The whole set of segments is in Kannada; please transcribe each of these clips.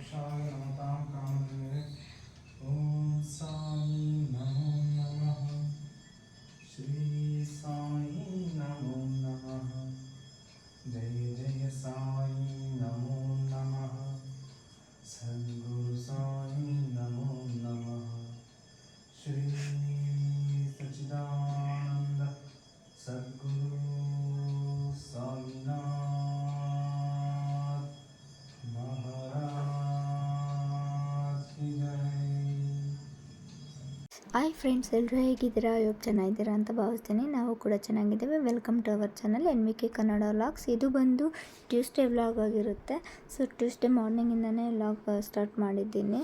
मोक्षाय नमतां कामधेनवे ಹಾಯ್ ಫ್ರೆಂಡ್ಸ್ ಎಲ್ಲರೂ ಹೇಗಿದ್ದೀರಾ? ಯೋಗ ಚೆನ್ನಾಗಿದ್ದೀರಾ ಅಂತ ಭಾವಿಸ್ತೀನಿ. ನಾವು ಕೂಡ ಚೆನ್ನಾಗಿದ್ದೇವೆ. Welcome to our channel N V K Kannada vlogs ಇದು ಬಂದು ಟ್ಯೂಸ್ಡೇ ವ್ಲಾಗ್ ಆಗಿರುತ್ತೆ. ಸೊ ಟ್ಯೂಸ್ಡೇ ಮಾರ್ನಿಂಗಿಂದನೇ ವ್ಲಾಗ್ ಸ್ಟಾರ್ಟ್ ಮಾಡಿದ್ದೀನಿ.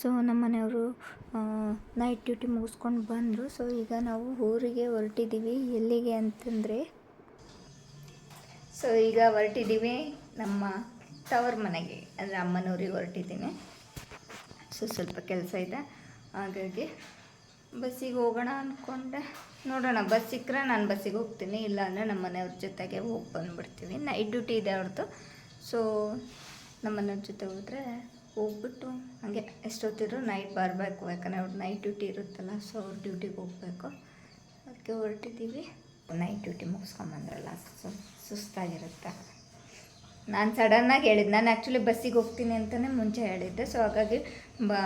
ಸೊ ನಮ್ಮ ಮನೆಯವರು ನೈಟ್ ಡ್ಯೂಟಿ ಮುಗಿಸ್ಕೊಂಡು ಬಂದರು. ಸೊ ಈಗ ನಾವು ಊರಿಗೆ ಹೊರಟಿದ್ದೀವಿ. ಎಲ್ಲಿಗೆ ಅಂತಂದರೆ ಸೊ ಈಗ ಹೊರಟಿದ್ದೀವಿ ನಮ್ಮ ಟವರ್ ಮನೆಗೆ. ಅಂದರೆ ಅಮ್ಮನವ್ರಿಗೆ ಹೊರಟಿದ್ದೀನಿ. ಸೊ ಸ್ವಲ್ಪ ಕೆಲಸ ಇದೆ. ಹಾಗಾಗಿ ಬಸ್ಸಿಗೆ ಹೋಗೋಣ ಅಂದ್ಕೊಂಡೆ ನೋಡೋಣ, ಬಸ್ ಸಿಕ್ಕರೆ ನಾನು ಬಸ್ಸಿಗೆ ಹೋಗ್ತೀನಿ, ಇಲ್ಲಾಂದರೆ ನಮ್ಮ ಮನೆಯವ್ರ ಜೊತೆಗೆ ಹೋಗಿ ಬಂದುಬಿಡ್ತೀವಿ. ನೈಟ್ ಡ್ಯೂಟಿ ಇದೆ ಅವ್ರದ್ದು ಸೊ ನಮ್ಮ ಮನೆಯವ್ರ ಜೊತೆ ಹೋದರೆ ಹೋಗ್ಬಿಟ್ಟು ಹಾಗೆ ಎಷ್ಟೊತ್ತಿದ್ರು ನೈಟ್ ಬರಬೇಕು. ಯಾಕಂದರೆ ಅವ್ರು ನೈಟ್ ಡ್ಯೂಟಿ ಇರುತ್ತಲ್ಲ ಸೊ ಅವ್ರ ಡ್ಯೂಟಿಗೆ ಹೋಗಬೇಕು. ಅದಕ್ಕೆ ಹೊರಟಿದ್ದೀವಿ. ನೈಟ್ ಡ್ಯೂಟಿ ಮುಗಿಸ್ಕೊಂಬಂದ್ರಲ್ಲ, ಸೊ, ಸುಸ್ತಾಗಿರುತ್ತೆ. ನಾನು ಸಡನ್ನಾಗಿ ಹೇಳಿದ್ದೆ ನಾನು ಆ್ಯಕ್ಚುಲಿ ಬಸ್ಸಿಗೆ ಹೋಗ್ತೀನಿ ಅಂತಲೇ ಮುಂಚೆ ಹೇಳಿದ್ದೆ. ಸೊ ಹಾಗಾಗಿ ಬಾ,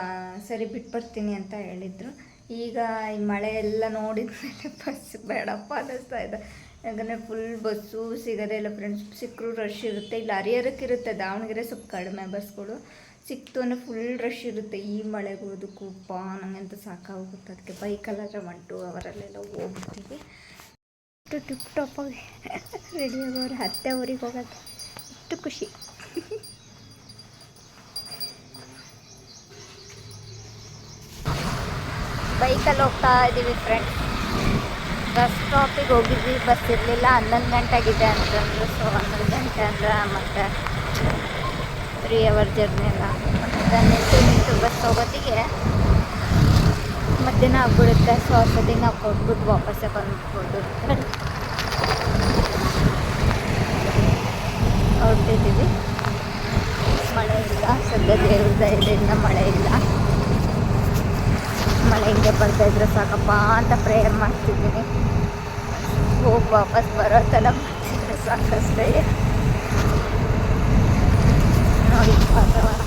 ಸರಿ ಬಿಟ್ಬರ್ತೀನಿ ಅಂತ ಹೇಳಿದರು. ಈಗ ಈ ಮಳೆ ಎಲ್ಲ ನೋಡಿದ ಮೇಲೆ ಬಸ್ ಬೇಡಪ್ಪ ಅನ್ನಿಸ್ತಾ ಇದೆ. ಯಾಕಂದರೆ ಫುಲ್ ಬಸ್ಸು, ಸಿಗೋದೇ ಇಲ್ಲ ಫ್ರೆಂಡ್ಸ್ ಸಿಕ್ಕರು ರಶ್ ಇರುತ್ತೆ. ಇಲ್ಲಿ ಹರಿಹರಕ್ಕೆ ಇರುತ್ತೆ ದಾವಣಗೆರೆ ಸ್ವಲ್ಪ ಕಡಿಮೆ ಬಸ್ಗಳು. ಸಿಕ್ತು ಅಂದರೆ ಫುಲ್ ರಶ್ ಇರುತ್ತೆ. ಈ ಮಳೆಗೂ ಅದಕ್ಕೂ ಪಾ, ನಂಗೆ ಅಂತ ಸಾಕಾಗುತ್ತೆ ಅದಕ್ಕೆ ಬೈಕಲ್ಲಾದ್ರೆ ಒನ್ ಟು ಅವರಲ್ಲೆಲ್ಲ ಹೋಗ್ಬಿಡ್ತೀವಿ. ಅಷ್ಟು ಟಿಪ್ ಟಾಪಾಗಿ ರೆಡಿ ಆಗೋರು ಹತ್ತೆ ಊರಿಗೆ ಹೋಗೋಕ್ಕೆ ಎಷ್ಟು ಖುಷಿ. ಬೈಕಲ್ಲಿ ಹೋಗ್ತಾ ಇದ್ದೀವಿ ಫ್ರೆಂಡ್ಸ್ ಬಸ್ ಸ್ಟಾಪಿಗೆ ಹೋಗಿದ್ವಿ ಬಸ್ ಇರಲಿಲ್ಲ. ಹನ್ನೊಂದು ಗಂಟೆಗಿದೆ ಅಂತಂದ್ರು. ಸೊ ಹನ್ನೊಂದು ಗಂಟೆ ಅಂದ್ರೆ ಮತ್ತೆ ತ್ರೀ ಅವರ್ ಜರ್ನಿ ಎಲ್ಲ ನಿಂತು ನಿಂತು ಬಸ್ ಹೋಗೋದಿಗೆ ಮಧ್ಯಾಹ್ನ ಆಗ್ಬಿಡುತ್ತೆ. ಸೊ ಅಷ್ಟೊತ್ತಿಗೆ ನಾವು ಕೊಟ್ಬಿಟ್ಟು ವಾಪಸ್ಸೇ ಬಂದ್ಬಿಟ್ಟು ಹೊರಟಿದ್ದೀವಿ. ಮಳೆ ಇಲ್ಲ. ಸದ್ಯ ದೇವ್ರದ ಇದರಿಂದ ಮಳೆ ಇಲ್ಲ. ಮಳೆ ಹಿಂಗೆ ಬರ್ತಾ ಇದ್ರೆ ಸಾಕಪ್ಪ ಅಂತ ಪ್ರೇಯರ್ ಮಾಡ್ತಿದ್ದೀನಿ. ಹೋಗಿ ವಾಪಸ್ ಬರೋ ಥರ ಮಾಡ್ತಿದ್ರೆ ಸಾಕಷ್ಟೇ. ನೋಡಿ, ವಾತಾವರಣ.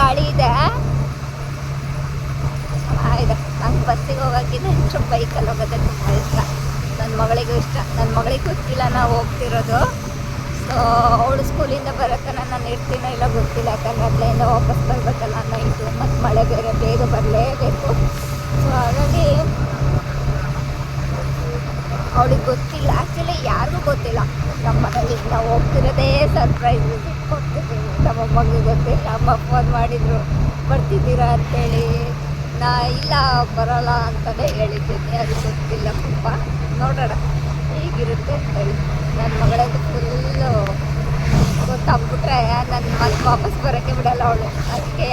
ಗಾಳಿ ಇದೆ. ಆಯ್ತು ನಂಗೆ ಬಸ್ಸಿಗೆ ಹೋಗೋಕ್ಕಿಂತ ಹೆಚ್ಚು ಬೈಕಲ್ಲಿ ಹೋಗೋದೇ ತುಂಬ ಇಷ್ಟ. ನನ್ನ ಮಗಳಿಗೂ ಇಷ್ಟ. ನನ್ನ ಮಗಳಿಗೆ ಗೊತ್ತಿಲ್ಲ ನಾವು ಹೋಗ್ತಿರೋದು. ಸೊ ಅವಳು ಸ್ಕೂಲಿಂದ ಬರೋಕೆ ನಾನು ಇರ್ತೀನೋ ಇಲ್ಲ ಗೊತ್ತಿಲ್ಲ. ಯಾಕಂದರೆ ಅಲ್ಲಿಂದ ವಾಪಸ್ ಬರಬೇಕಲ್ಲ ಮಳೆ ಬೇರೆ ಬೇಗ ಬರಲೇಬೇಕು ಸೊ ಹಾಗಾಗಿ ಅವಳಿಗೆ ಗೊತ್ತಿಲ್ಲ. ಆ್ಯಕ್ಚುಲಿ ಯಾರಿಗೂ ಗೊತ್ತಿಲ್ಲ. ನಮ್ಮ ಮನೇಲಿ ನಾವು ಹೋಗ್ತಿರೋದೇ ಸರ್ಪ್ರೈಸ್ ಕೊಡ್ತಿದ್ದೀವಿ ನಮ್ಮ ಅಮ್ಮಗೆ ಗೊತ್ತಿಲ್ಲ. ಅಮ್ಮ ಫೋನ್ ಮಾಡಿದರು, ಬರ್ತಿದ್ದೀರಾ ಅಂತೇಳಿ. ನಾ, ಇಲ್ಲ, ಬರೋಲ್ಲ ಅಂತಲೇ ಹೇಳಿದ್ದೀನಿ. ಅದು ಗೊತ್ತಿಲ್ಲ ಪಾಪ. ನೋಡೋಣ. ಹೇಗಿರುತ್ತೆ ಅಂತೇಳಿ. ನನ್ನ ಮಗಳದ್ದು ಫುಲ್ಲು ಗೊತ್ತಾಗ್ಬಿಟ್ರೆ ನನ್ನ ಮನೆ ವಾಪಸ್ ಬರೋಕ್ಕೆ ಬಿಡಲ್ಲ ಅವಳು. ಅದಕ್ಕೆ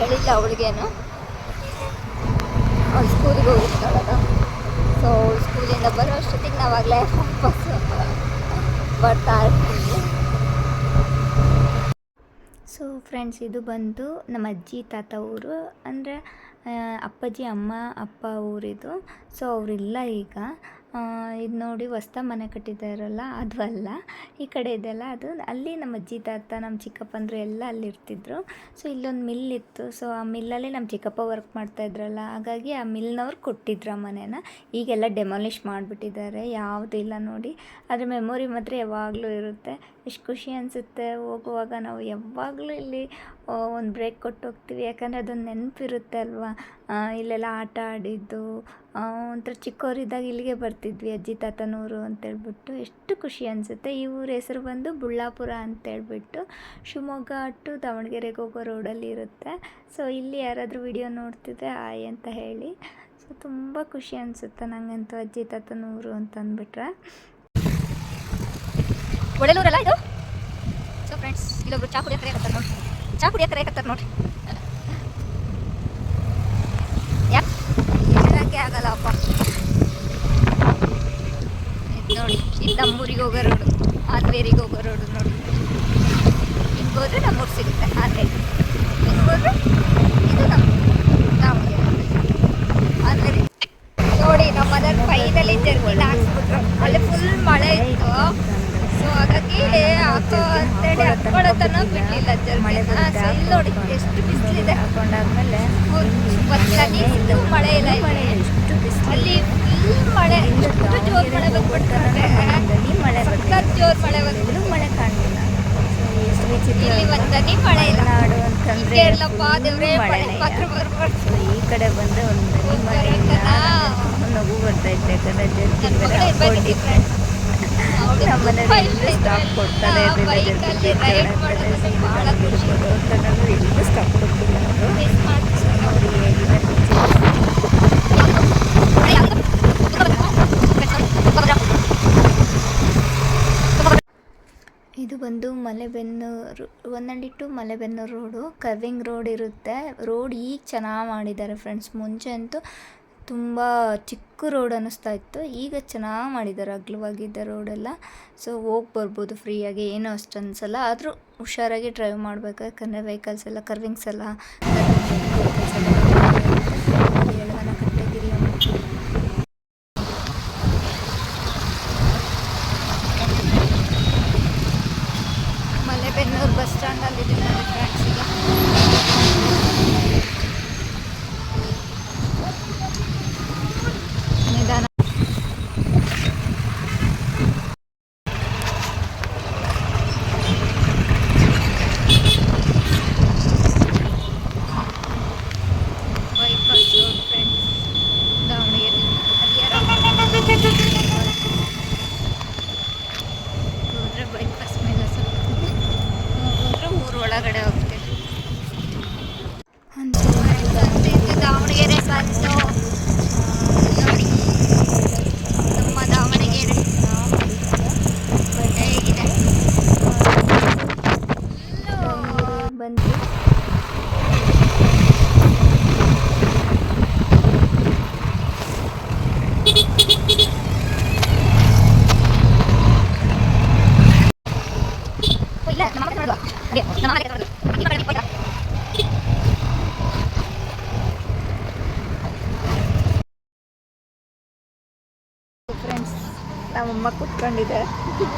ಹೇಳಿಲ್ಲ ಅವಳಿಗೇನು. ಅವ್ಳು ಸ್ಕೂಲಿಗೆ ಹೋಗಿರ್ತಾಳಲ್ಲ. ಸೊ ಸ್ಕೂಲಿಂದ ಬರೋ ಅಷ್ಟೊತ್ತಿಗೆ ನಾವಾಗಲೇ ವಾಪಸ್, ಬರ್ತಾ ಇರ್ತೀವಿ. ಸೊ ಫ್ರೆಂಡ್ಸ್ ಇದು ಬಂದು ನಮ್ಮ ಅಜ್ಜಿ, ತಾತ ಊರು. ಅಂದರೆ ಅಪ್ಪಾಜಿ, ಅಮ್ಮ, ಅಪ್ಪ ಊರಿದು. ಸೊ ಅವರಿಲ್ಲ ಈಗ. ಇದು ನೋಡಿ ಹೊಸ್ತ ಮನೆ ಕಟ್ಟಿದಾರಲ್ಲ ಅದು ಅಲ್ಲ. ಈ ಕಡೆ ಇದೆಲ್ಲ, ಅದು ಅಲ್ಲಿ ನಮ್ಮ ಅಜ್ಜಿ ತಾತ, ನಮ್ಮ ಚಿಕ್ಕಪ್ಪಂದ್ರು ಎಲ್ಲ ಅಲ್ಲಿ ಇರ್ತಿದ್ರು ಸೊ ಇಲ್ಲೊಂದು ಮಿಲ್ ಇತ್ತು. ಸೊ ಆ ಮಿಲ್ಲಲ್ಲಿ ನಮ್ಮ ಚಿಕ್ಕಪ್ಪ ವರ್ಕ್ ಮಾಡ್ತಾಯಿದ್ರಲ್ಲ ಹಾಗಾಗಿ ಆ ಮಿಲ್ನವ್ರು ಕೊಟ್ಟಿದ್ರು ಆ ಮನೇನ. ಈಗೆಲ್ಲ ಡೆಮಾಲಿಷ್ ಮಾಡಿಬಿಟ್ಟಿದ್ದಾರೆ, ಯಾವುದೂ ಇಲ್ಲ ನೋಡಿ. ಅದ್ರ ಮೆಮೊರಿ ಮಾತ್ರ ಯಾವಾಗಲೂ ಇರುತ್ತೆ. ಎಷ್ಟು ಖುಷಿ ಅನಿಸುತ್ತೆ, ಹೋಗುವಾಗ ನಾವು ಯಾವಾಗಲೂ ಇಲ್ಲಿ ಒಂದು ಬ್ರೇಕ್ ಕೊಟ್ಟು ಹೋಗ್ತೀವಿ ಯಾಕಂದರೆ ಅದೊಂದು ನೆನಪಿರುತ್ತೆ ಅಲ್ವಾ ಇಲ್ಲೆಲ್ಲ ಆಟ ಆಡಿದ್ದು. ಒಂಥರ ಚಿಕ್ಕವರಿದ್ದಾಗ ಇಲ್ಲಿಗೆ ಬರ್ತಿದ್ವಿ, ಅಜ್ಜಿ ತಾತನೂರು ಅಂತೇಳ್ಬಿಟ್ಟು. ಎಷ್ಟು ಖುಷಿ ಅನಿಸುತ್ತೆ. ಈ ಊರ ಹೆಸರು ಬಂದು ಬುಳ್ಳಾಪುರ ಅಂತೇಳ್ಬಿಟ್ಟು ಶಿವಮೊಗ್ಗ ಟು ದಾವಣಗೆರೆಗೆ ಹೋಗೋ ರೋಡಲ್ಲಿ ಇರುತ್ತೆ. ಸೊ ಇಲ್ಲಿ ಯಾರಾದರೂ ವಿಡಿಯೋ ನೋಡ್ತಿದ್ರೆ ಆಯ್ ಅಂತ ಹೇಳಿ. ಸೊ ತುಂಬ ಖುಷಿ ಅನಿಸುತ್ತೆ ನನಗಂತೂ ಅಜ್ಜಿ ತಾತನೂರು ಅಂತ ಅಂದ್ಬಿಟ್ರೆ. ಒಡೆಲೂರಲ್ಲ ಇದು? ಸೊ ಫ್ರೆಂಡ್ಸ್ ಇಲ್ಲೊಬ್ರು ಚಾ ಕುಡಿಯೋಕ್ಕೆ ಕರೆಯಕತ್ತಾರೆ ನೋಡಿ ಚಾ ಕುಡಿಯೋ ಕರೆಯಕತ್ತಾರ ನೋಡ್ರಿ. ಯಾಕೆ? ಹೇಳಕ್ಕೆ ಆಗಲ್ಲಪ್ಪ. ನೋಡಿ ನಮ್ಮೂರಿಗೆ ಹೋಗೋ ರೋಡು ಆರ್ವೇರಿಗೆ ಹೋಗೋ ರೋಡು ನೋಡಿ. ಹಿಂಗೆ ಹೋದ್ರೆ ನಮ್ಮೂರು ಸಿಗುತ್ತೆ ಆದರೆ ಹಿಂಗೆ ಹೋದ್ರೆ ಇದು ನಮ್ಮ ಇಲ್ಲಿ ನೋಡಿ ಎಷ್ಟು ಬಿಸಿಲಿದೆ. ಹಾಕೊಂಡಾದ್ಮೇಲೆ ಇತ್ತು ಮಳೆ ಇಲ್ಲ ಮಳೆ ಇಲ್ಲಿ. ಎಷ್ಟು ಬಿಸಿಲಲ್ಲಿ ಫುಲ್ ಮಳೆ. ಎಷ್ಟು ಜೋರ್ ಮಳೆ ಬಂದ್ಬಿಡ್ತಾರೆ ಮಳೆ ಸಖತ್ ಜೋರ್ ಮಳೆ ಬಂದ್ರು ಮಳೆ ಕಾಣಲಿಲ್ಲ So, ಎಷ್ಟು ವಿಚಿತ್ರ ಇಲ್ಲಿ ಒಂದನಿ ಮಳೆ ಇಲ್ಲ. ನಾಡು ಅಂತಂದ್ರೆ ಎಲ್ಲ ದೇವ್ರೆ ಮಳೆ ಪತ್ರ ಬರ್ಬಾರ್ದು. ಈ ಕಡೆ ಬಂದ್ರೆ ಒಂದು ಹನಿ ಮಳೆ ಇಲ್ಲ. ನಗು ಬರ್ತೈತೆ ಯಾಕಂದ್ರೆ ಜರ್ಕಿನ್ ಬೇರೆ ಹಾಕೊಂಡಿದ್ದೆ ನಮ್ಮ ಸ್ಟಾಪ್ ಎಲ್ಲೂ ಸ್ಟಾಪ್ ಕೊಡ್ತಿಲ್ಲ ಅವರು ಇದು ಬಂದು Malebennur ಒಂದಂಡಿ to Malebennur road. Curving road ಇರುತ್ತೆ. ರೋಡ್ ಈಗ ಚೆನ್ನಾಗಿ ಮಾಡಿದ್ದಾರೆ ಫ್ರೆಂಡ್ಸ್ ಮುಂಚೆ ಅಂತೂ ತುಂಬ ಚಿಕ್ಕ ರೋಡ್ ಅನ್ನಿಸ್ತಾ ಇತ್ತು. ಈಗ ಚೆನ್ನಾಗಿ ಮಾಡಿದ್ದಾರೆ ಅಗಲವಾಗಿದ್ದ ರೋಡೆಲ್ಲ ಸೊ ಹೋಗಿ ಬರ್ಬೋದು ಫ್ರೀಯಾಗಿ ಏನೂ ಅಷ್ಟು ಅನಿಸಲ್ಲ. ಆದರೂ ಹುಷಾರಾಗಿ ಡ್ರೈವ್ ಮಾಡಬೇಕು ಯಾಕಂದರೆ ವೆಹಿಕಲ್ಸ್ ಎಲ್ಲ ಕರ್ವಿಂಗ್ಸ್ ಎಲ್ಲ ಎಳವನ ಕಟ್ಟಗಿರಿ ಮಲೆಬೆನ್ನೂರು ಬಸ್ ಸ್ಟ್ಯಾಂಡಲ್ಲಿ ಇದ್ದೀನಿ ಫ್ರೆಂಡ್ಸ್ ಈಗ ನಿಧಾನ bypass road friends Davangere Harihar ಹೋದ್ರೆ ಬೈಪಾಸ್ ಮೇಲೆ ಸ್ವಲ್ಪ ಹೋದ್ರೆ ಊರು ಒಳಗಡೆ ಹೋಗ್ತೀವಿ ಇದು ದಾವಣಗೆರೆ ಬಂದು ನೋಡಿ ನಮ್ಮ ದಾವಣಗೆರೆ ಹೇಗಿದೆ ಬಂದು ಇಲ್ಲ ನಮ್ಮ ಮನೆ ನೋಡುವ ಅದೇ ನಮ್ಮ ಮನೆ ನೋಡುವ ಈ ಕಡೆ ಹೋಯ್ತಾ? ಫ್ರೆಂಡ್ಸ್ ನಮ್ಮಮ್ಮ ಕುತ್ಕೊಂಡಿದೆ.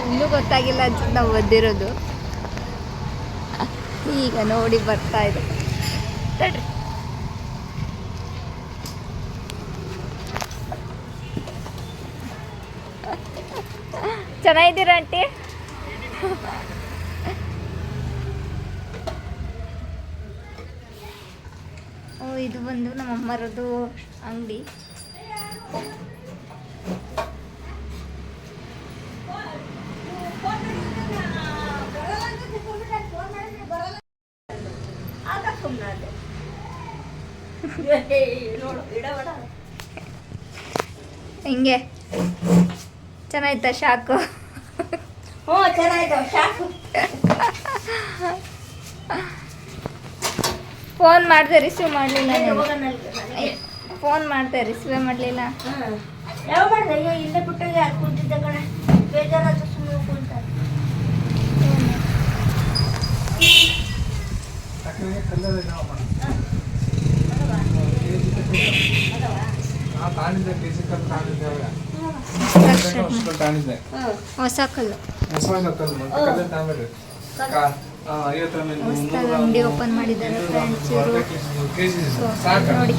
ಇನ್ನೂ ಗೊತ್ತಾಗಿಲ್ಲ ಅನ್ಸುತ್ತೆ ನಾವು ಒದ್ದಿರೋದು. ಈಗ ನೋಡಿ ಬರ್ತಾ ಇದೆ. ತಡ್ರಿ. ಚೆನ್ನಾಗಿದ್ದೀರಾ ಆಂಟಿ? ಓ, ಇದು ಬಂದು ನಮ್ಮ ಅಮ್ಮರದ್ದು ಅಂಗಡಿ. ಹಿಂಗೆ. ಚೆನ್ನಾಯ್ತಾ ಶಾಕು? ಹ್ಞೂ ಚೆನ್ನಾಗಿದೆ ಶಾಕು. ಫೋನ್ ಮಾಡಿದೆ ರಿಸೀವ್ ಮಾಡಲಿಲ್ಲ ಫೋನ್ ಮಾಡಿದೆ ರಿಸೀವೇ ಮಾಡಲಿಲ್ಲ. ಯಾವ ಮಾಡಿದೆ? ಅಯ್ಯೋ ಇಲ್ಲೇ ಬಿಟ್ಟಾಗ ಕೂತಿದ್ದೆ ಕಣೆ. ತಾಂಡಿದ್ದೆ ಹೊಸ ಕಲ್ಲು ಹೊಸ ಕಲ್ಲು ಐವತ್ತು ಅಂಗಡಿ ಓಪನ್ ಮಾಡಿದ್ದಾರೆ ಇವ್ರು. ಸಾಕು. ನೋಡಿ.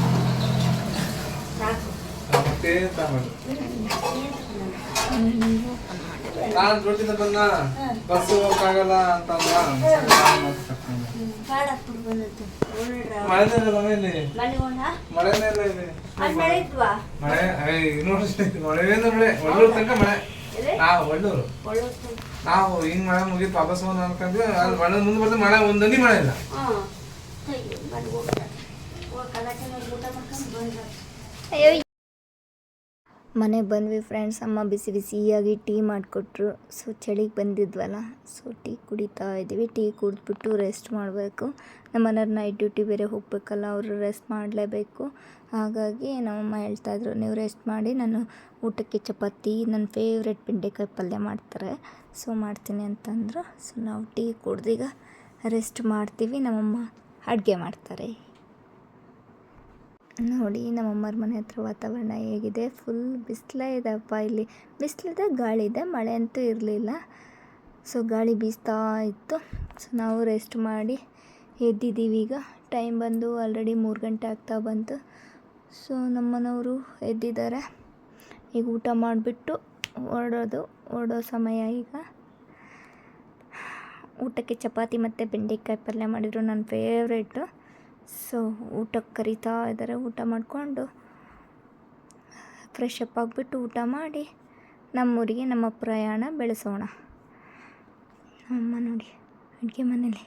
ಮತ್ತೆ ತಾಂಬಿಡ್ರಿ ನಾನು ದುಡ್ಡಿಂದ ಬಂದ? ಬಸ್ ಹೋಗಕ್ಕಾಗಲ್ಲ ಅಂತ ಅಂದ ನಾವು ಹಿಂಗ್ ಮಳೆ ಮುಗಿತು ವಾಪಸ್ ಬಂದ ಅನ್ಕೊಂಡ್ವಿ. ಅಲ್ಲಿ ಮಳೆ ಮುಂದೆ ಬರ್ತದೆ ಮಳೆ ಒಂದನಿ ಮಳೆ ಇಲ್ಲ. ಹಾಂ. ಅಯ್ಯೋ ಮನೆಗೆ ಬಂದ್ವಿ ಫ್ರೆಂಡ್ಸ್ ಅಮ್ಮ ಬಿಸಿ ಬಿಸಿಯಾಗಿ ಟೀ ಮಾಡಿಕೊಟ್ರು. ಸೊ ಚಳಿಗೆ ಬಂದಿದ್ವಲ್ಲ ಸೊ ಟೀ ಕುಡಿತಾ ಇದ್ದೀವಿ ಟೀ ಕುಡಿದ್ಬಿಟ್ಟು ರೆಸ್ಟ್ ಮಾಡಬೇಕು. ನಮ್ಮ ಮನೆಯವ್ರು ನೈಟ್ ಡ್ಯೂಟಿ ಬೇರೆ ಹೋಗಬೇಕಲ್ಲ, ಅವರು ರೆಸ್ಟ್ ಮಾಡಲೇಬೇಕು. ಹಾಗಾಗಿ ನಮ್ಮಮ್ಮ ಹೇಳ್ತಾಯಿದ್ರು ನೀವು ರೆಸ್ಟ್ ಮಾಡಿ, ನಾನು ಊಟಕ್ಕೆ ಚಪಾತಿ ನನ್ನ ಫೇವ್ರೆಟ್ ಬೆಂಡೆಕಾಯಿ ಪಲ್ಯ ಮಾಡ್ತಾರೆ. ಸೊ ಮಾಡ್ತೀನಿ ಅಂತಂದರು. ಸೊ ನಾವು ಟೀ ಕುಡ್ದೀಗ ರೆಸ್ಟ್ ಮಾಡ್ತೀವಿ. ನಮ್ಮಮ್ಮ ಅಡುಗೆ ಮಾಡ್ತಾರೆ. ನೋಡಿ ನಮ್ಮಮ್ಮರ ಮನೆ ಹತ್ರ ವಾತಾವರಣ ಹೇಗಿದೆ. ಫುಲ್ ಬಿಸಿಲೇ ಇದೆಪ್ಪ ಇಲ್ಲಿ. ಬಿಸಿಲಿದೆ ಗಾಳಿ ಇದೆ ಮಳೆ ಅಂತೂ ಇರಲಿಲ್ಲ. ಸೊ ಗಾಳಿ ಬೀಸ್ತಾ ಇತ್ತು. ಸೊ ನಾವು ರೆಸ್ಟ್ ಮಾಡಿ ಎದ್ದಿದ್ದೀವಿ ಈಗ. ಟೈಮ್ ಬಂದು ಆಲ್ರೆಡಿ ಮೂರು ಗಂಟೆ ಆಗ್ತಾ ಬಂತು. ಸೊ ನಮ್ಮನವರು ಎದ್ದಿದ್ದಾರೆ. ಈಗ ಊಟ ಮಾಡಿಬಿಟ್ಟು ಹೊರಡೋದು, ಹೊರಡೋ ಸಮಯ ಈಗ. ಊಟಕ್ಕೆ ಚಪಾತಿ ಮತ್ತು ಬೆಂಡೆಕಾಯಿ ಪಲ್ಯ ಮಾಡಿದ್ರು, ನನ್ನ ಫೇವ್ರೇಟು ಸೊ ಊಟಕ್ಕೆ ಕರಿತಾ ಇದ್ದಾರೆ. ಊಟ ಮಾಡಿಕೊಂಡು ಫ್ರೆಶ್ ಅಪ್ ಆಗಿಬಿಟ್ಟು ಊಟ ಮಾಡಿ ನಮ್ಮೂರಿಗೆ ನಮ್ಮ ಪ್ರಯಾಣ ಬೆಳೆಸೋಣ. ಅಮ್ಮ ನೋಡಿ, ಅಡುಗೆ ಮನೇಲಿ.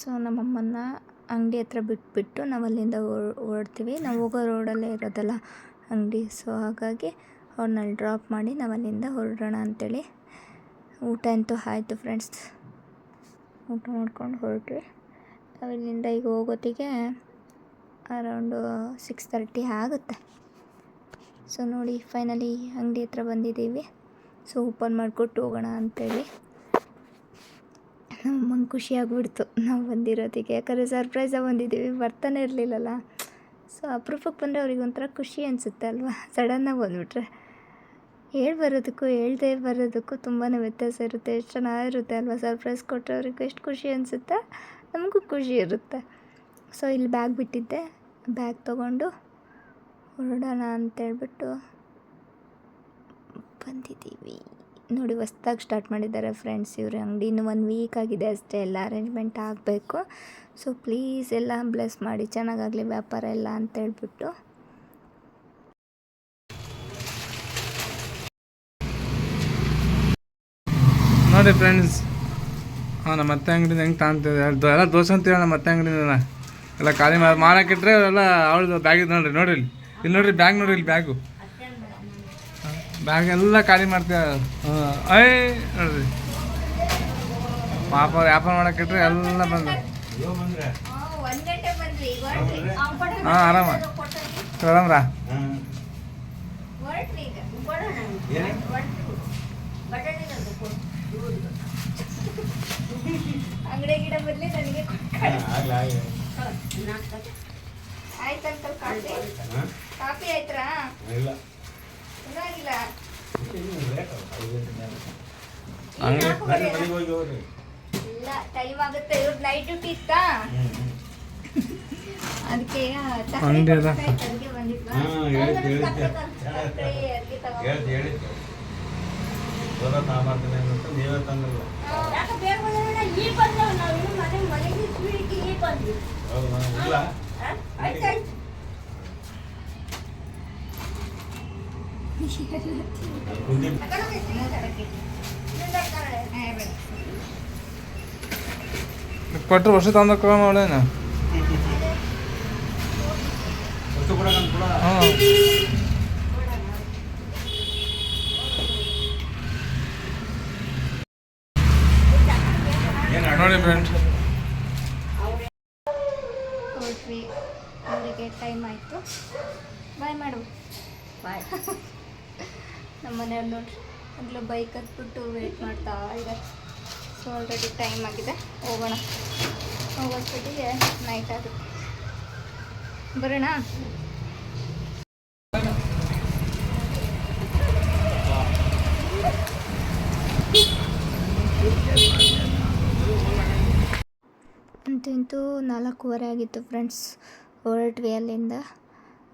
ಸೊ ನಮ್ಮಮ್ಮನ್ನ ಅಂಗಡಿ ಹತ್ರ ಬಿಟ್ಬಿಟ್ಟು ನಾವು ಅಲ್ಲಿಂದ ಓಡ್ತೀವಿ. ನಾವು ಹೋಗೋ ರೋಡಲ್ಲೇ ಇರೋದಲ್ಲ ಅಂಗಡಿ. ಸೊ ಹಾಗಾಗಿ ಅವ್ರನ್ನ ಡ್ರಾಪ್ ಮಾಡಿ ನಾವು ಅಲ್ಲಿಂದ ಹೊರಡೋಣ ಅಂಥೇಳಿ ಊಟ ಅಂತೂ ಆಯಿತು ಫ್ರೆಂಡ್ಸ್ ಊಟ ಮಾಡ್ಕೊಂಡು ಹೊರಟ್ರಿ ನಾವು ಇಲ್ಲಿಂದ ಈಗ ಹೋಗೋತ್ತಿಗೆ ಅರೌಂಡು ಸಿಕ್ಸ್ ತರ್ಟಿ ಆಗುತ್ತೆ. ಸೊ ನೋಡಿ ಫೈನಲಿ ಅಂಗಡಿ ಹತ್ರ ಬಂದಿದ್ದೀವಿ. ಸೊ ಓಪನ್ ಮಾಡಿಕೊಟ್ಟು ಹೋಗೋಣ ಅಂತೇಳಿ. ನಮ್ಮಂಗೆ ಖುಷಿ ಆಗ್ಬಿಡ್ತು ನಾವು ಬಂದಿರೋದಕ್ಕೆ. ಯಾಕಂದರೆ ಸರ್ಪ್ರೈಸಾಗಿ ಬಂದಿದ್ದೀವಿ. ಬರ್ತಾನೆ ಇರಲಿಲ್ಲಲ್ಲ. ಸೊ ಅಪ್ರೂಪಕ್ಕೆ ಬಂದರೆ ಅವ್ರಿಗೆ ಒಂಥರ ಖುಷಿ ಅನಿಸುತ್ತೆ ಅಲ್ವಾ? ಸಡನ್ನಾಗಿ ಬಂದುಬಿಟ್ರೆ. ಹೇಳಿ ಬರೋದಕ್ಕೂ ಹೇಳ್ದೆ ಬರೋದಕ್ಕೂ ತುಂಬಾ ವ್ಯತ್ಯಾಸ ಇರುತ್ತೆ. ಎಷ್ಟು ಚೆನ್ನಾಗಿರುತ್ತೆ ಅಲ್ವಾ? ಸರ್ಪ್ರೈಸ್ ಕೊಟ್ಟರೆ ಎಷ್ಟು ಖುಷಿ ಅನಿಸುತ್ತೆ? ನಮಗೂ ಖುಷಿ ಇರುತ್ತೆ. ಸೊ ಇಲ್ಲಿ ಬ್ಯಾಗ್ ಬಿಟ್ಟಿದ್ದೆ. ಬ್ಯಾಗ್ ತೊಗೊಂಡು ಹೊರಡೋಣ ಅಂತೇಳ್ಬಿಟ್ಟು ಬಂದಿದ್ದೀವಿ. ನೋಡಿ, ಹೊಸ್ದಾಗಿ ಸ್ಟಾರ್ಟ್ ಮಾಡಿದ್ದಾರೆ ಫ್ರೆಂಡ್ಸ್ ಇವ್ರ. ಅಂಗಡಿ ಇನ್ನೂ ಒನ್ ವೀಕ್ ಆಗಿದೆ ಅಷ್ಟೇ. ಎಲ್ಲ ಅರೇಂಜ್ಮೆಂಟ್ ಆಗಬೇಕು. ಸೊ ಪ್ಲೀಸ್ ಎಲ್ಲ ಬ್ಲೆಸ್ ಮಾಡಿ. ಚೆನ್ನಾಗಾಗಲಿ ವ್ಯಾಪಾರ ಎಲ್ಲ ಅಂತೇಳ್ಬಿಟ್ಟು ನೋಡಿ ಫ್ರೆಂಡ್ಸ್ ಹಾಂ ನಮ್ಮ ಅತ್ತೆ ಅಂಗಡಿಯಿಂದ ಹೆಂಗೆ ತಾಂತಿದೆ ಎಲ್ಲ ದೋಸೆ ಅಂತೀವಿ ನಮ್ಮ ಅತ್ತೆ ಅಂಗಡಿನ ಎಲ್ಲ ಖಾಲಿ ಮಾರಾಕಿಟ್ರೆ ಎಲ್ಲ ಅವಳದು ಬ್ಯಾಗ್ ಇದೆ ನೋಡ್ರಿ ನೋಡಿರಿ ಇಲ್ಲಿ. ಇಲ್ಲಿ ನೋಡ್ರಿ ಬ್ಯಾಗ್ ನೋಡ್ರಿ ಇಲ್ಲಿ ಬ್ಯಾಗು ಬ್ಯಾಗ್ ಎಲ್ಲ ಖಾಲಿ ಮಾಡ್ತೀವಿ ಹಾಂ ಐ ನೋಡ್ರಿ. ಪಾಪ ವ್ಯಾಪಾರ ಮಾಡಾಕಿಟ್ರೆ ಎಲ್ಲ ಬಂದು ಹಾಂ ಆರಾಮ. ಆರಾಮ್ರಾ? ಅಂಗಡಿ ಗಿಡ ಬರಲಿ ನನಗೆ ಆಯ್ತು ಅಂಕಲ್ ಕಾಫಿ? ಕಾಫಿ ಆಯ್ತಾ ಇದಾಗಿಲ್ಲ ಹಂಗೆ ಇಲ್ಲ ಟೈಮ್ ಆಗುತ್ತೆ ಇವ್ರ ನೈಟ್ ಡ್ಯೂಟಿ ಇತ್ತಾ? ಅದಕ್ಕೆ ಬಂದಿದ್ವಾ ಹಾ, ಹೇಳಿದ್ದು, ಹೇಳಿದ್ದು. ಸಕ್ಕರೆ ಅಲ್ಲಿಗೆ ತಗೊಂಡ್ ಹೇಳ್ತಿ ಹೇಳಿದ್ದು ಬರೋ ತಾಂಬರ್ತೀನಿ ಅಂತ ನೀವೇ ತಂದಿಲ್ಲ ಯಾಕೆ ಬೇಗ ಬಂದವಣ್ಣ? ಈಗ ಬಂದವ ನಾವು ಇನ್ನು ಮನೆ ಮನೆಗೆ ಸ್ವೀಟಿಗೆ ಈಗ ಬಂದ್ವಿ ಹೌದು ನಾನು ಇಲ್ಲ ಆ? ಆಯ್ತು ಆಯ್ತು ಕುಂದಿ ಕೊಟ್ಟರು ವರ್ಷ ತಂದಕ್ಕ ಮಾಡೇನ ವಸ್ತು ಕೂಡ ನಾನು ಕೂಡ ಹಾಂ ಏನು ನೋಡಿ ಫ್ರೆಂಡ್ ಹೊರಟ್ವಿ ಅವರಿಗೆ ಟೈಮ್ ಆಯಿತು. ಬಾಯ್ ಮಾಡು ಬಾಯ್ ನಮ್ಮ ಮನೆಯವ್ರು ನೋಡ್ರಿ ಮೊದಲು ಬೈಕ್ ಹತ್ಬಿಟ್ಟು ವೇಟ್ ಮಾಡ್ತಾ ಇದ್ದಾರೆ. ಸೊ ಆಲ್ರೆಡಿ ಟೈಮ್ ಆಗಿದೆ. ಹೋಗೋಣ. ಹೋಗೋಷ್ಟೊತ್ತಿಗೆ ನೈಟ್ ಆಗುತ್ತೆ. ಬರೋಣ? ಇಂತೂ ನಾಲ್ಕೂವರೆ ಆಗಿತ್ತು ಫ್ರೆಂಡ್ಸ್ ಹೊರಟ್ವಿ ಅಲ್ಲಿಂದ.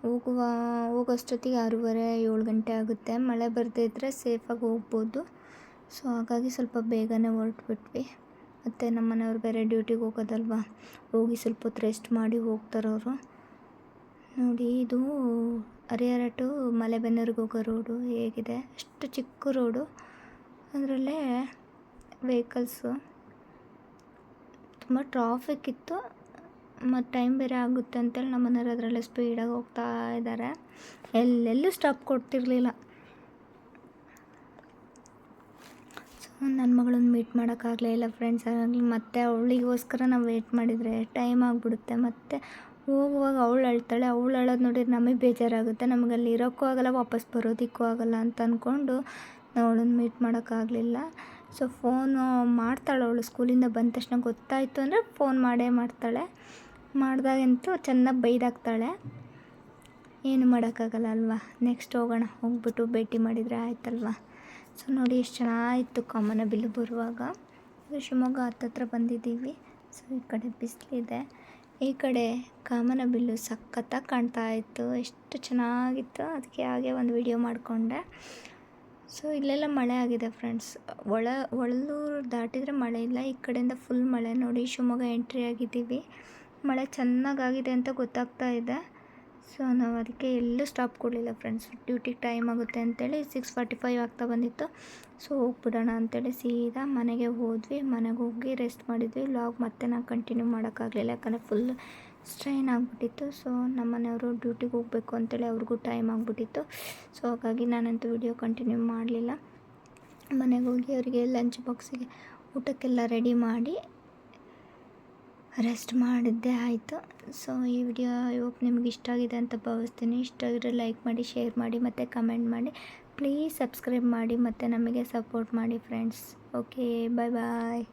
ಹೋಗುವ, ಹೋಗೋಷ್ಟೊತ್ತಿಗೆ ಆರೂವರೆ, ಏಳು ಗಂಟೆ ಆಗುತ್ತೆ. ಮಳೆ ಬರದೇ ಇದ್ದರೆ ಸೇಫಾಗಿ ಹೋಗ್ಬೋದು. ಸೊ ಹಾಗಾಗಿ ಸ್ವಲ್ಪ ಬೇಗನೆ ಹೊರಟ್ಬಿಟ್ವಿ. ಮತ್ತು ನಮ್ಮ ಮನೆಯವ್ರು ಬೇರೆ ಡ್ಯೂಟಿಗೆ ಹೋಗೋದಲ್ವಾ? ಹೋಗಿ ಸ್ವಲ್ಪ ಹೊತ್ತು ರೆಸ್ಟ್ ಮಾಡಿ ಹೋಗ್ತಾರವರು. ನೋಡಿ, ಇದು ಹರಿಹರ ಟು ಮಲೆಬೆನ್ನೂರಿಗೆ ಹೋಗೋ ರೋಡು ಹೇಗಿದೆ. ಅಷ್ಟು ಚಿಕ್ಕ ರೋಡು ಅದರಲ್ಲೇ ವೆಹಿಕಲ್ಸು ತುಂಬ ಟ್ರಾಫಿಕ್ ಇತ್ತು. ಮತ್ತು ಟೈಮ್ ಬೇರೆ ಆಗುತ್ತೆ ಅಂತೇಳಿ ನಮ್ಮ ಮನೆಯವ್ರು ಅದರಲ್ಲೇ ಸ್ಪೀಡಾಗಿ ಹೋಗ್ತಾ ಇದ್ದಾರೆ ಎಲ್ಲೆಲ್ಲೂ ಸ್ಟಾಪ್ ಕೊಡ್ತಿರ್ಲಿಲ್ಲ. ಸೊ ನನ್ನ ಮಗಳನ್ನ ಮೀಟ್ ಮಾಡೋಕ್ಕಾಗಲೇ ಇಲ್ಲ ಫ್ರೆಂಡ್ಸ್ ಆಗಲಿ. ಮತ್ತು ಅವಳಿಗೋಸ್ಕರ ನಾವು ವೆಯ್ಟ್ ಮಾಡಿದರೆ ಟೈಮ್ ಆಗಿಬಿಡುತ್ತೆ. ಮತ್ತು ಹೋಗುವಾಗ ಅವಳು ಅಳ್ತಾಳೆ. ಅವಳು ಅಳೋದು ನೋಡಿದ್ರೆ ನಮಗೆ ಬೇಜಾರಾಗುತ್ತೆ. ನಮಗೆ ಅಲ್ಲಿ ಇರೋಕ್ಕೂ ಆಗಲ್ಲ, ವಾಪಸ್ ಬರೋದಕ್ಕೂ ಆಗಲ್ಲ ಅಂತ ಅಂದ್ಕೊಂಡು ನಾವು ಅವಳನ್ನ ಮೀಟ್ ಮಾಡೋಕ್ಕಾಗಲಿಲ್ಲ ಸೊ ಫೋನು ಮಾಡ್ತಾಳೆ ಅವಳು ಸ್ಕೂಲಿಂದ ಬಂದ ತಕ್ಷಣ ಗೊತ್ತಾಯಿತು ಅಂದರೆ ಫೋನ್ ಮಾಡೇ ಮಾಡ್ತಾಳೆ. ಮಾಡಿದಾಗಂತೂ ಚೆನ್ನಾಗಿ ಬೈದಾಕ್ತಾಳೆ. ಏನು ಮಾಡೋಕ್ಕಾಗಲ್ಲ ಅಲ್ವಾ? ನೆಕ್ಸ್ಟ್ ಹೋಗೋಣ, ಹೋಗ್ಬಿಟ್ಟು ಭೇಟಿ ಮಾಡಿದರೆ ಆಯ್ತಲ್ವಾ? ಸೊ ನೋಡಿ ಎಷ್ಟು ಚೆನ್ನಾಗಿತ್ತು ಕಾಮನ ಬಿಲ್ಲು ಬರುವಾಗ. ಶಿವಮೊಗ್ಗ ಹತ್ತತ್ರ ಬಂದಿದ್ದೀವಿ. ಸೊ ಈ ಕಡೆ ಬಿಸಿಲಿದೆ ಈ ಕಡೆ ಕಾಮನ ಬಿಲ್ಲು ಸಖತ್ತಾಗಿ ಕಾಣ್ತಾ ಇತ್ತು. ಎಷ್ಟು ಚೆನ್ನಾಗಿತ್ತು. ಅದಕ್ಕೆ ಹಾಗೆ ಒಂದು ವಿಡಿಯೋ ಮಾಡಿಕೊಂಡೆ. ಸೊ ಇಲ್ಲೆಲ್ಲ ಮಳೆ ಆಗಿದೆ ಫ್ರೆಂಡ್ಸ್ ಒಳ ಒಳಲೂರು ದಾಟಿದರೆ ಮಳೆ ಇಲ್ಲ. ಈ ಕಡೆಯಿಂದ ಫುಲ್ ಮಳೆ. ನೋಡಿ, ಶಿವಮೊಗ್ಗ ಎಂಟ್ರಿ ಆಗಿದ್ದೀವಿ. ಮಳೆ ಚೆನ್ನಾಗಾಗಿದೆ ಅಂತ ಗೊತ್ತಾಗ್ತಾ ಇದೆ. ಸೊ ನಾವು ಅದಕ್ಕೆ ಎಲ್ಲೂ ಸ್ಟಾಪ್ ಕೊಡಲಿಲ್ಲ ಫ್ರೆಂಡ್ಸ್ ಡ್ಯೂಟಿಗೆ ಟೈಮ್ ಆಗುತ್ತೆ ಅಂತೇಳಿ ಸಿಕ್ಸ್ ಫಾರ್ಟಿ ಫೈವ್ ಆಗ್ತಾ ಬಂದಿತ್ತು. ಸೊ ಹೋಗ್ಬಿಡೋಣ ಅಂತೇಳಿ ಸೀದಾ ಮನೆಗೆ ಹೋದ್ವಿ. ಮನೆಗೆ ಹೋಗಿ ರೆಸ್ಟ್ ಮಾಡಿದ್ವಿ. ಲಾಗ್ ಮತ್ತೆ ನಾನು ಕಂಟಿನ್ಯೂ ಮಾಡೋಕ್ಕಾಗಲಿಲ್ಲ ಯಾಕಂದರೆ ಫುಲ್ ಸ್ಟ್ರೈನ್ ಆಗಿಬಿಟ್ಟಿತ್ತು. ಸೊ ನಮ್ಮ ಮನೆಯವರು ಡ್ಯೂಟಿಗೆ ಹೋಗಬೇಕು ಅಂತೇಳಿ ಅವ್ರಿಗೂ ಟೈಮ್ ಆಗಿಬಿಟ್ಟಿತ್ತು. ಸೊ ಹಾಗಾಗಿ ನಾನಂತೂ ವಿಡಿಯೋ ಕಂಟಿನ್ಯೂ ಮಾಡಲಿಲ್ಲ. ಮನೆಗೆ ಹೋಗಿ ಅವರಿಗೆ ಲಂಚ್ ಬಾಕ್ಸಿಗೆ ಊಟಕ್ಕೆಲ್ಲ ರೆಡಿ ಮಾಡಿ ರೆಸ್ಟ್ ಮಾಡಿದ್ದೆ ಆಯಿತು. ಸೊ ಈ ವಿಡಿಯೋ ಇವಾಗ ನಿಮ್ಗೆ ಇಷ್ಟ ಆಗಿದೆ ಅಂತ ಭಾವಿಸ್ತೀನಿ. ಇಷ್ಟ ಆಗಿದ್ರೆ ಲೈಕ್ ಮಾಡಿ ಶೇರ್ ಮಾಡಿ, ಮತ್ತು ಕಮೆಂಟ್ ಮಾಡಿ. ಪ್ಲೀಸ್ ಸಬ್ಸ್ಕ್ರೈಬ್ ಮಾಡಿ, ಮತ್ತು ನಮಗೆ ಸಪೋರ್ಟ್ ಮಾಡಿ ಫ್ರೆಂಡ್ಸ್ ಓಕೆ ಬಾಯ್ ಬಾಯ್